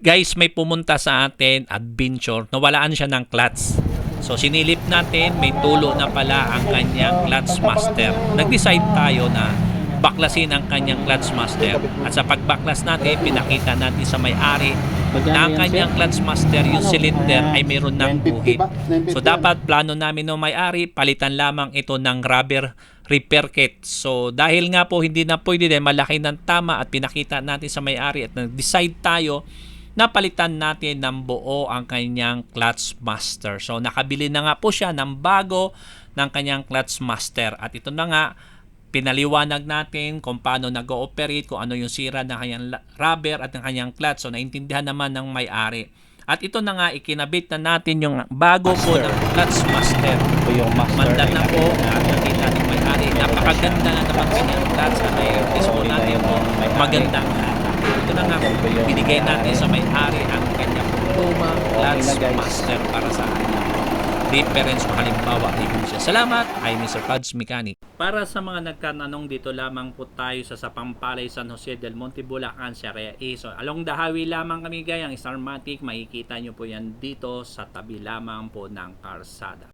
guys, may pumunta sa atin, adventure, nawalaan siya ng clutch. So sinilip natin, may tulo na pala ang kanyang clutch master. Nag-decide tayo na baklasin ang kanyang clutch master. At sa pagbaklas natin, pinakita natin sa may-ari na ang kanyang clutch master, yung cylinder ay mayroon ng buhit. So dapat plano namin no may-ari, palitan lamang ito ng rubber repair kit. So dahil nga po hindi na pwede din malaki ng tama at pinakita natin sa may-ari at nag-decide tayo na palitan natin ng buo ang kanyang clutch master. So nakabili na nga po siya ng bago ng kanyang clutch master at ito na nga pinaliwanag natin kung paano nag-ooperate, kung ano yung sira ng kanyang rubber at ng kanyang clutch. So naintindihan naman ng may-ari. At ito na nga ikinabit na natin yung bago po ng clutch master. Ito yung master. Manda na po at nakita ng may-ari. Napakaganda na naman kanyang clutch at i-test po natin po magandang ito na nga po, binigay natin sa may-ari ang kanyang lumang clutch master para sa kanya difference kung halimbawa ibig siya. Salamat ay Mr. Pads Mechanic. Para sa mga nagkatanong dito lamang po tayo sa Sapampalay San Jose del Monte Bulacan, Sharia A. So along the highway lamang kami gayang Starmatic, makikita nyo po yan dito sa tabi lamang po ng karsada.